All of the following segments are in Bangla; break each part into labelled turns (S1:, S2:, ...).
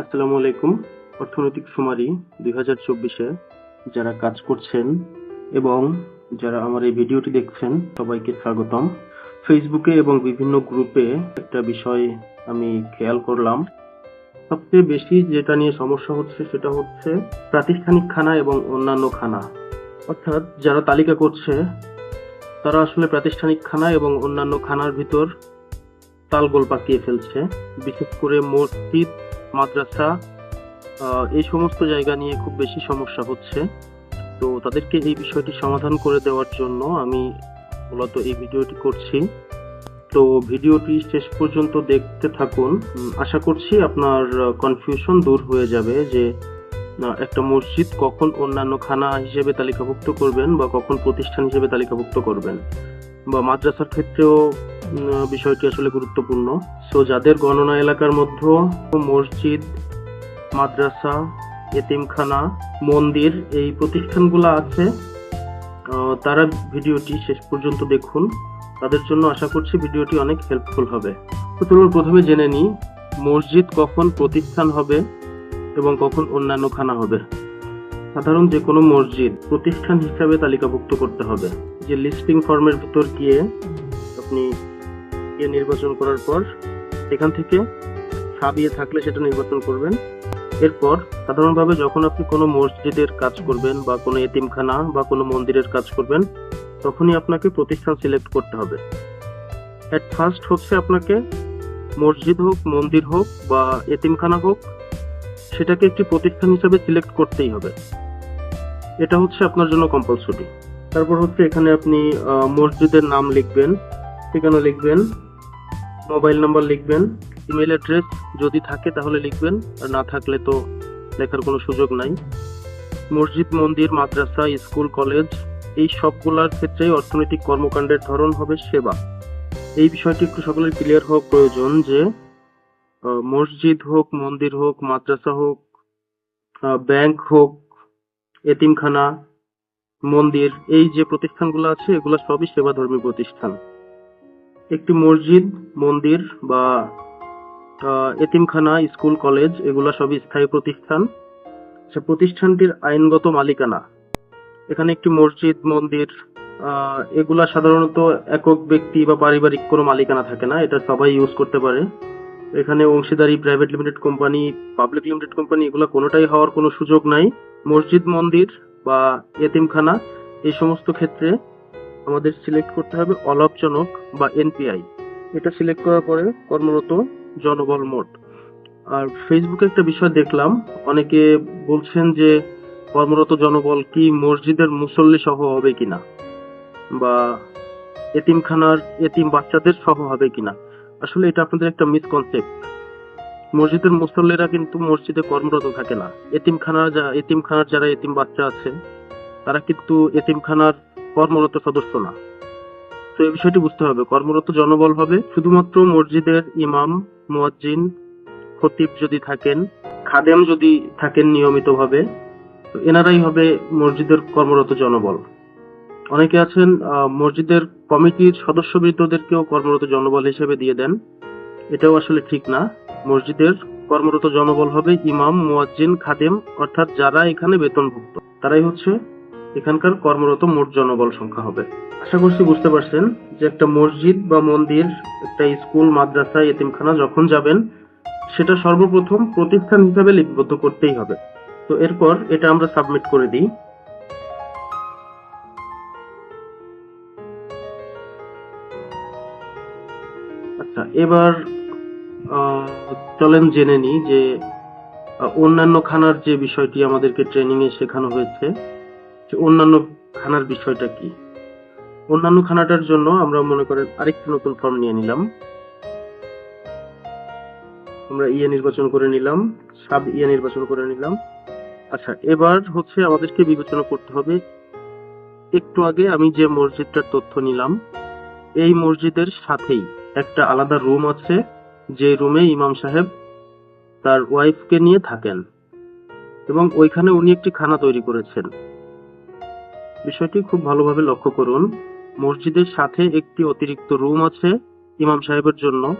S1: আসসালামু আলাইকুম। অর্থনৈতিক সুমারি দুই হাজার চব্বিশে যারা কাজ করছেন এবং যারা আমার এই ভিডিওটি দেখছেন, সবাইকে স্বাগতম। ফেসবুকে এবং বিভিন্ন গ্রুপে একটা বিষয় আমি খেয়াল করলাম। সবচেয়ে বেশি যেটা নিয়ে সমস্যা হচ্ছে সেটা হচ্ছে প্রাতিষ্ঠানিক খানা এবং অন্যান্য খানা। অর্থাৎ যারা তালিকা করছে, তারা আসলে প্রাতিষ্ঠানিক খানা এবং অন্যান্য খানার ভিতর তালগোল পাকিয়ে ফেলছে। বিশেষ করে মসজিদ মাদ্রাসা এই সমস্ত জায়গা নিয়ে খুব বেশি সমস্যা হচ্ছে। তো তাদেরকে এই বিষয়টি সমাধান করে দেওয়ার জন্য আমি মূলত এই ভিডিওটি করছি। তো ভিডিওটি শেষ পর্যন্ত দেখতে থাকুন। আশা করছি আপনার কনফিউশন দূর হয়ে যাবে যে একটা মসজিদ কখন অন্যান্য খানা হিসেবে তালিকাভুক্ত করবেন বা কখন প্রতিষ্ঠান হিসেবে তালিকাভুক্ত করবেন। বা মাদ্রাসার ক্ষেত্রেও বিষয়টি আসলে গুরুত্বপূর্ণ। সো যাদের গণনা এলাকার মধ্যে মসজিদ, মাদ্রাসা, এতিমখানা, মন্দির এই প্রতিষ্ঠানগুলো আছে তারা ভিডিওটি শেষ পর্যন্ত দেখুন। তাদের জন্য আশা করছি ভিডিওটি অনেক হেল্পফুল হবে। তো চলুন প্রথমে জেনে নিই, মসজিদ কখন প্রতিষ্ঠান হবে এবং কখন অন্যান্য খানা হবে। সাধারণ যে কোনো মসজিদ প্রতিষ্ঠান হিসাবে তালিকাভুক্ত করতে হবে। যে লিস্টিং ফর্মের ভিতর গিয়ে আপনি গিয়ে নির্বাচন করার পর এখান থেকে সাবিয়ে থাকলে সেটা নির্বাচন করবেন। এরপর সাধারণভাবে যখন আপনি কোনো মসজিদের কাজ করবেন বা কোনো এতিমখানা বা কোনো মন্দিরের কাজ করবেন, তখনই আপনাকে প্রতিষ্ঠান সিলেক্ট করতে হবে। এট ফার্স্ট হচ্ছে আপনাকে মসজিদ হোক, মন্দির হোক বা এতিমখানা হোক, সেটাকে একটি প্রতিষ্ঠান হিসাবে সিলেক্ট করতেই হবে। এটা হচ্ছে আপনার জন্য কম্পালসরি তারপর হচ্ছে এখানে আপনি মসজিদের নাম লিখবেন। ঠিকানা লিখবেন। মোবাইল নাম্বার লিখবেন ইমেল অ্যাড্রেস যদি থাকে তাহলে লিখবেন, আর না থাকলে তো লেখার কোনো সুযোগ নাই। মসজিদ, মন্দির, মাদ্রাসা, স্কুল, কলেজ, এই সবগুলার ক্ষেত্রেই অর্থনৈতিক কর্মকাণ্ডের ধরন হবে সেবা। এই বিষয়টি একটু সকলের ক্লিয়ার হওয়া প্রয়োজন যে মসজিদ হোক, মন্দির হোক, মাদ্রাসা হোক ব্যাংক হোক, এতিমখানা, মন্দির, এই যে প্রতিষ্ঠানগুলো আছে, এগুলো সবই সেবাধর্মী প্রতিষ্ঠান। একটি মসজিদ, মন্দির বা এতিমখানা, স্কুল, কলেজ, এগুলো সবই স্থায়ী প্রতিষ্ঠান। সে প্রতিষ্ঠানটির আইনগত মালিকানা। এখানে একটি মসজিদ, মন্দির এগুলা সাধারণত একক ব্যক্তি বা পারিবারিক কোনো মালিকানা থাকে না, এটা সবাই ইউজ করতে পারে। এখানে অংশীদারি private limited company public limited company এগুলো কোনোটাই হওয়ার কোনো সুযোগ নাই। মসজিদ, মন্দির বা এতিমখানা, এই সমস্ত ক্ষেত্রে আমাদের সিলেক্ট করতে হবে অলাভজনক বা এনপিআই এটা সিলেক্ট করার পরে কর্মরত জনবল মোট। আর ফেসবুকে একটা বিষয় দেখলাম, অনেকে বলছেন যে কর্মরত জনবল কি মসজিদের মুসল্লি সহ হবে কিনা? বা এতিমখানার এতিম বাচ্চাদের সহ হবে কিনা? আসলে এটা আপনাদের একটা মিসকনসেপ্ট মসজিদের মুসল্লিরা কিন্তু মসজিদে কর্মরত থাকে না। এতিমখানার যা, এতিমখানার যারা এতিম বাচ্চা আছে, তারা কিন্তু এতিমখানার কর্মরত সদস্য না। তো এই বিষয়টি বুঝতে হবে। কর্মরত জনবল হবে শুধুমাত্র মসজিদের ইমাম, মুয়াজ্জিন, খতিব যদি থাকেন, খাদেম যদি থাকেন নিয়মিতভাবে, তো এনারাই হবে মসজিদের কর্মরত জনবল। অনেকে আছেন মসজিদের কমিটির সদস্যবৃন্দদেরকেও কর্মরত জনবল হিসেবে দিয়ে দেন। এটাও আসলে ঠিক না। মসজিদের কর্মরত জনবল হবে ইমাম, মুয়াজ্জিন, খাদেম, অর্থাৎ যারা এখানে বেতনভুক্ত। তারাই হচ্ছে এখানকার কর্মরত মোট জনবল সংখ্যা হবে। আশা করছি বুঝতে পারছেন যে একটা মসজিদ বা মন্দির, একটা স্কুল, মাদ্রাসা, এতিমখানা যখন যাবেন, সেটা সর্বপ্রথম প্রতিষ্ঠান হিসাবে লিপিবদ্ধ করতেই হবে। তো এরপর এটা আমরা সাবমিট করে দিই। আচ্ছা এবার চলেন জেনে নিই যে অন্যান্য খানার যে বিষয়টি আমাদেরকে ট্রেনিং এ শেখানো হয়েছে অন্যান্য খানার বিষয়টা কি? অন্যান্য খানাটার জন্য আমরা মনে করেন আরেকটি নতুন ফর্ম নিয়ে নিলাম। আমরা ইয়ে নির্বাচন করে নিলাম, সাব ইয়ে নির্বাচন করে নিলাম। আচ্ছা এবার হচ্ছে আমাদেরকে বিবেচনা করতে হবে। একটু আগে আমি যে মসজিদটার তথ্য নিলাম, এই মসজিদের সাথেই একটা আলাদা রুম আছে, যে রুমে ইমাম সাহেব তার ওয়াইফকে নিয়ে থাকেন এবং ওইখানে উনি একটি খানা তৈরি করেছেন। বিষয়টি খুব ভালোভাবে লক্ষ্য করুন। মসজিদের সাথে একটি অতিরিক্ত রুম আছে ইমাম সাহেবের জন্য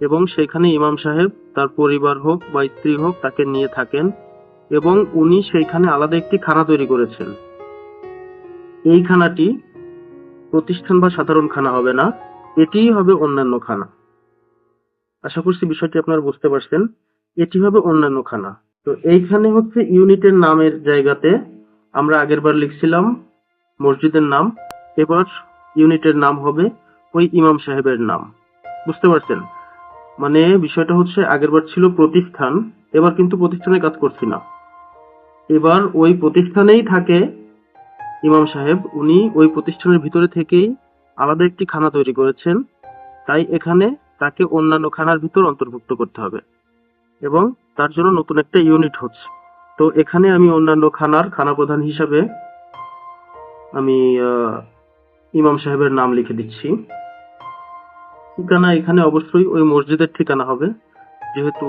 S1: এবং সেখানে ইমাম সাহেব তার পরিবার হোক বা স্ত্রী হোক তাকে নিয়ে থাকেন এবং উনি সেইখানে আলাদা একটি খানা তৈরি করেছেন। এই খানাটি প্রতিষ্ঠান বা সাধারণ খানা হবে না, এটিই হবে অন্যান্য খানা। আশা করছি বিষয়টি আপনারা বুঝতে পারছেন। এটি হবে অন্যান্য খানা। তো এইখানে হচ্ছে ইউনিটের নামের জায়গাতে আমরা আগেরবার লিখছিলাম মসজিদের নাম, এবার ইউনিটের নাম হবে ওই ইমাম সাহেবের নাম। বুঝতে পারছেন? মানে বিষয়টা হচ্ছে আগেরবার ছিল প্রতিষ্ঠান, এবার কিন্তু প্রতিষ্ঠানে কাজ করছি না। এবার ওই প্রতিষ্ঠানেই থাকে ইমাম সাহেব, উনি ওই প্রতিষ্ঠানের ভিতরে থেকেই আলাদা একটি খানা তৈরি করেছেন। তাই এখানে তাকে অন্যান্য খানার ভিতর অন্তর্ভুক্ত করতে হবে। এবং তার জন্য নতুন একটা ইউনিট হচ্ছে। তো এখানে আমি অন্যান্য খানার খানা প্রধান হিসাবে আমি ইমাম সাহেবের নাম লিখে দিচ্ছি। ঠিকানা এখানে অবশ্যই ওই মসজিদের ঠিকানা হবে, যেহেতু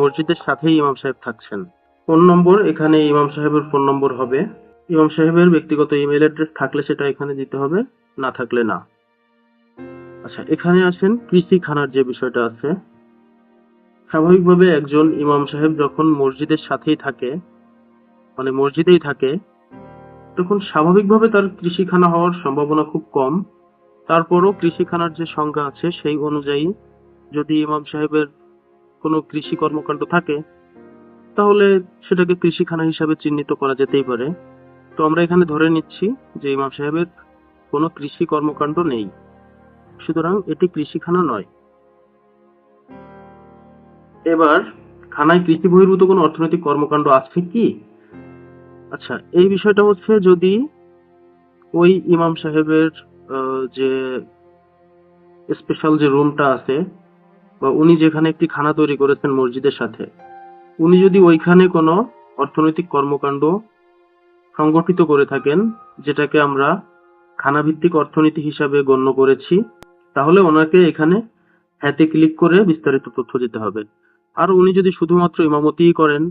S1: মসজিদের সাথেই ইমাম সাহেব থাকছেন। ফোন নম্বর এখানে ইমাম সাহেবের ফোন নম্বর হবে। ইমাম সাহেবের ব্যক্তিগত ইমেল অ্যাড্রেস থাকলে সেটা এখানে দিতে হবে, না থাকলে না। আচ্ছা এখানে আসেন কৃষি খানার যে বিষয়টা আছে স্বাভাবিকভাবে একজন ইমাম সাহেব যখন মসজিদের সাথেই থাকে মানে মসজিদেই থাকে, তখন স্বাভাবিকভাবে তার কৃষিখানা হওয়ার সম্ভাবনা খুব কম। তারপরও কৃষিখানার যে সংজ্ঞা আছে, সেই অনুযায়ী যদি ইমাম সাহেবের কোনো কৃষি কর্মকাণ্ড থাকে, তাহলে সেটাকে কৃষিখানা হিসাবে চিহ্নিত করা যেতেই পারে। তো আমরা এখানে ধরে নিচ্ছি যে ইমাম সাহেবের কোনো কৃষি কর্মকাণ্ড নেই। সুতরাং এটি কৃষিখানা নয়। এবার খানায় কৃষি বহির্ভূত কোনো অর্থনৈতিক কর্মকাণ্ড আছে কি? আচ্ছা এই বিষয়টা হচ্ছে যদি ওই ইমাম সাহেবের যে স্পেশাল যে রুমটা আছে, বা উনি যেখানে একটি খানা তৈরি করেছেন মসজিদের সাথে, উনি যদি ওইখানে কোনো অর্থনৈতিক কর্মকাণ্ড সংগঠিত করে থাকেন, যেটাকে আমরা খানাভিত্তিক অর্থনীতি হিসাবে গণ্য করেছি, তাহলে ওনাকে এখানে হ্যাতে ক্লিক করে বিস্তারিত তথ্য দিতে হবে। আর উনি যদি শুধুমাত্র ইমামতিই করেন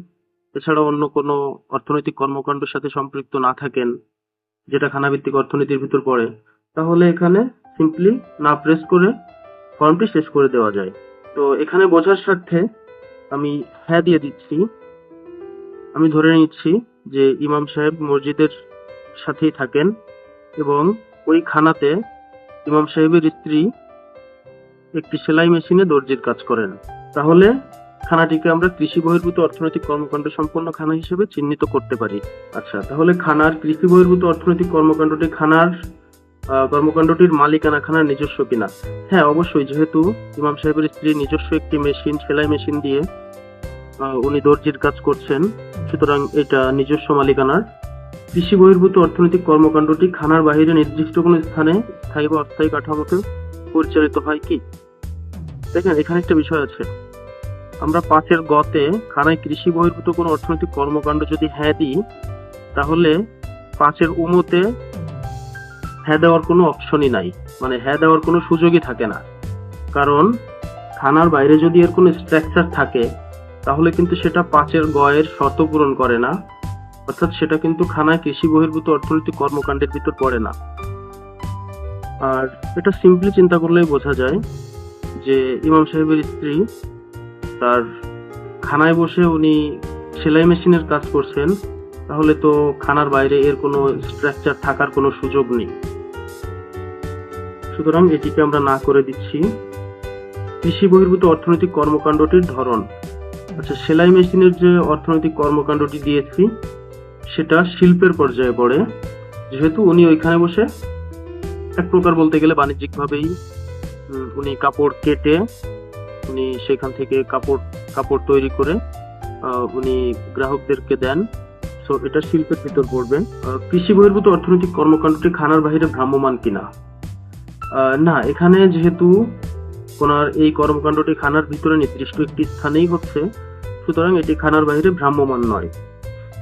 S1: এছাড়া অন্য কোনো অর্থনৈতিক কর্মকাণ্ডের সাথে সম্পৃক্ত না থাকেন, যেটা খানাভিত্তিক অর্থনীতির ভিতর পড়ে, তাহলে এখানে সিম্পলি না প্রেস করে ফর্মটি শেষ করে দেওয়া যায়। তো এখানে বোঝার স্বার্থে আমি হ্যাঁ দিয়ে দিচ্ছি। আমি ধরে নিচ্ছি যে ইমাম সাহেব মসজিদের সাথেই থাকেন এবং ওই খানাতে ইমাম সাহেবের স্ত্রী একটি সেলাই মেশিনে দর্জির কাজ করেন। তাহলে খানাটিকে আমরা কৃষি বহির্ভূত অর্থনৈতিক কর্মকাণ্ড সম্পন্ন খানা হিসেবে চিহ্নিত করতে পারি। আচ্ছা তাহলে খানার কৃষি বহির্ভূত অর্থনৈতিক কর্মকাণ্ডটি খানার কর্মকাণ্ডটির মালিকানা খানার নিজস্ব কিনা? হ্যাঁ অবশ্যই, যেহেতু ইমাম সাহেবের স্ত্রী নিজস্ব একটি মেশিন, সেলাই মেশিন দিয়ে উনি দর্জির কাজ করছেন, সুতরাং এটা নিজস্ব মালিকানার। কৃষি বহির্ভূত অর্থনৈতিক কর্মকাণ্ডটি খানার বাইরে নির্দিষ্ট কোনো স্থানে স্থায়ী বা অস্থায়ী কাঠামোতে পরিচালিত হয় কি? দেখেন, এখানে একটা বিষয় আছে। আমরা পাঁচের গতে খানায় কৃষি বহির্ভূত কোনো অর্থনৈতিক কর্মকাণ্ড যদি হ্যাঁ দিই, তাহলে পাঁচের উমতে হ্যাঁ দেওয়ার কোনো অপশনই নাই। মানে হ্যাঁ দেওয়ার কোনো সুযোগই থাকে না। কারণ খানার বাইরে যদি এর কোনো স্ট্রাকচার থাকে, তাহলে কিন্তু সেটা পাঁচের গয়ের শর্ত পূরণ করে না। অর্থাৎ সেটা কিন্তু খানায় কৃষি বহির্ভূত অর্থনৈতিক কর্মকাণ্ডের ভিতর পড়ে না। আর এটা সিম্পলি চিন্তা করলেই বোঝা যায় যে ইমাম সাহেবের স্ত্রী তার খানায় বসে উনি সেলাই মেশিনের কাজ করছেন, তাহলে তো খানার বাইরে এর কোনো স্ট্রাকচার থাকার কোনো সুযোগ নেই। সুতরাং এটিকে আমরা না করে দিচ্ছি। কৃষি বহির্ভূত অর্থনৈতিক কর্মকাণ্ডটির ধরন। আচ্ছা সেলাই মেশিনের যে অর্থনৈতিক কর্মকাণ্ডটি দিয়েছি, সেটা শিল্পের পর্যায়ে পড়ে। যেহেতু উনি ওইখানে বসে এক প্রকার বলতে গেলে বাণিজ্যিকভাবেই উনি কাপড় কেটে উনি সেখান থেকে কাপড় কাপড় তৈরি করে উনি গ্রাহকদেরকে দেন। সো এটা শিল্পের ভিতর পড়বে। কৃষি বহির্ভূত অর্থনৈতিক কর্মকাণ্ডটি খানার বাইরে ভ্রাম্যমান কিনা? না, এখানে যেহেতু ওনার এই কর্মকাণ্ডটি খানার ভিতরে নির্দিষ্ট একটি স্থানেই হচ্ছে, সুতরাং এটি খানার বাইরে ভ্রাম্যমান নয়।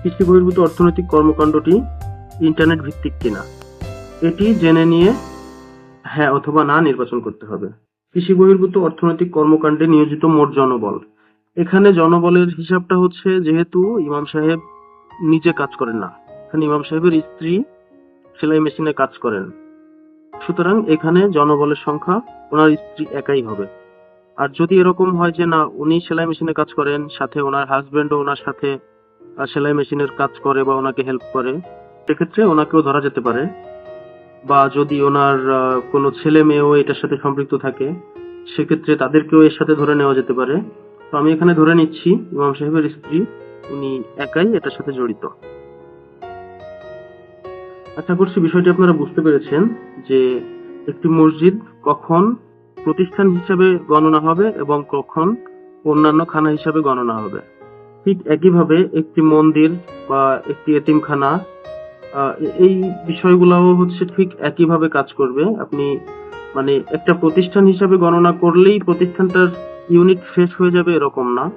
S1: কৃষি বহির্ভূত অর্থনৈতিক কর্মকাণ্ডটি ইন্টারনেট ভিত্তিক কিনা? এটি জেনে নিয়ে হ্যাঁ অথবা না নির্বাচন করতে হবে। কৃষি বহির্ভূত অর্থনৈতিক কর্মকাণ্ডে নিয়োজিত মোট জনবল। এখানে জনবলের হিসাবটা হচ্ছে যেহেতু ইমাম সাহেব নিজে কাজ করেন না। এখানে ইমাম সাহেবের স্ত্রী সেলাই মেশিনে কাজ করেন। সুতরাং এখানে জনবলের সংখ্যা ওনার স্ত্রী একাই হবে। আর যদি এরকম হয় যে না, উনি সেলাই মেশিনে কাজ করেন, সাথে ওনার হাজবেন্ডও ওনার সাথে সেলাই মেশিনের কাজ করে বা ওনাকে হেল্প করে, সেক্ষেত্রে ওনাকেও ধরা যেতে পারে। বা যদি ওনার কোনো ছেলে মেয়েও এটার সাথে সম্পৃক্ত থাকে, সেক্ষেত্রে তাদেরকেও এর সাথে ধরে নেওয়া যেতে পারে। তো আমি এখানে ধরে নিচ্ছি, ইমাম সাহেবের স্ত্রী, উনি একাই এটার সাথে জড়িত। আশা করছি বিষয়টি আপনারা বুঝতে পেরেছেন যে একটি মসজিদ কখন প্রতিষ্ঠান হিসাবে গণনা হবে এবং কখন অন্যান্য খানা হিসাবে গণনা হবে। ঠিক একইভাবে একটি মন্দির বা একটি এতিমখানা এই বিষয়গুলোও হচ্ছে ঠিক একইভাবে কাজ করবে। আপনি মানে একটা প্রতিষ্ঠান হিসাবে গণনা করলেই প্রতিষ্ঠানটার ইউনিট শেষ হয়ে যাবে এরকম না।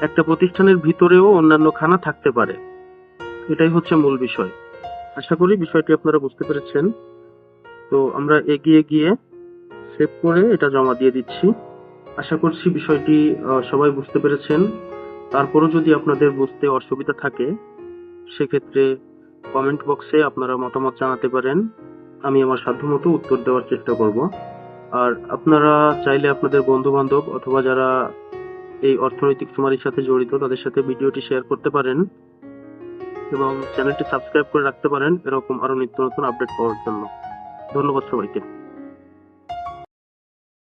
S1: একটা প্রতিষ্ঠানের ভিতরেও অন্যান্য খানা থাকতে পারে। এটাই হচ্ছে মূল বিষয়। আশা করি বিষয়টি আপনারা বুঝতে পেরেছেন। তো আমরা এগিয়ে গিয়ে সেভ করে এটা জমা দিয়ে দিচ্ছি। আশা করছি বিষয়টি সবাই বুঝতে পেরেছেন। তারপরও যদি আপনাদের বুঝতে অসুবিধা থাকে, সেক্ষেত্রে কমেন্ট বক্সে আপনারা মতামত জানাতে পারেন। আমি আমার সাধ্যমতো উত্তর দেওয়ার চেষ্টা করব। আর আপনারা চাইলে আপনাদের বন্ধু বান্ধব অথবা যারা এই অর্থনৈতিক সুমারির সাথে জড়িত, তাদের সাথে ভিডিওটি শেয়ার করতে পারেন এবং চ্যানেলটি সাবস্ক্রাইব করে রাখতে পারেন। এরকম আরও নিত্য নতুন আপডেট পাওয়ার জন্য। ধন্যবাদ সবাইকে।